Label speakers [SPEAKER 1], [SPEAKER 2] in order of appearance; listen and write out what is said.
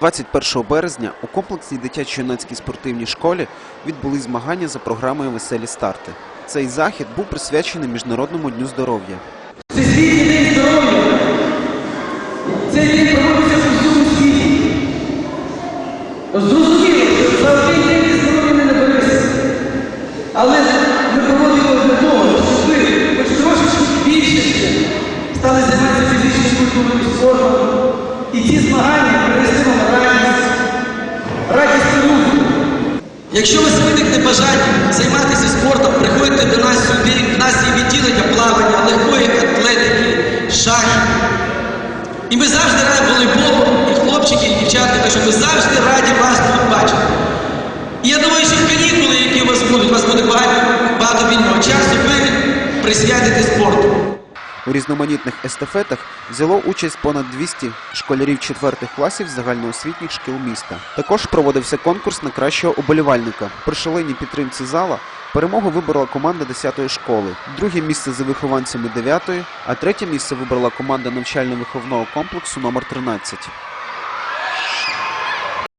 [SPEAKER 1] 21 березня у комплексній дитячо-юнацькій спортивній школі відбулись змагання за програмою Веселі старти. Цей захід був присвячений Міжнародному дню здоров'я.
[SPEAKER 2] Всесвітній день здоров'я. Цей день проводиться по всьому світі. Зрозуміло, що за один день здоров'я не наберешся. Але ми проводимо для того, щоб ви хоч трошечки більше стали займатися фізичним культурним спортом. І ці змагання
[SPEAKER 3] Якщо у вас виникне бажання займатися спортом, приходьте до нас сюди. В нас є відділення плавання, легкої атлетики, шахів. І ми завжди раді волейболу, і хлопчики, і дівчатки, так що ми завжди раді вас тут бачити. І я думаю, що канікули, які у вас будуть, у вас буде багато вільного часу, ви присвятите спорту.
[SPEAKER 1] У різноманітних естафетах взяло участь понад 200 школярів четвертих класів загальноосвітніх шкіл міста. Також проводився конкурс на кращого уболівальника. При шаленій підтримці зала перемогу вибрала команда 10-ї школи, друге місце за вихованцями 9-ї, а третє місце вибрала команда навчально-виховного комплексу номер 13.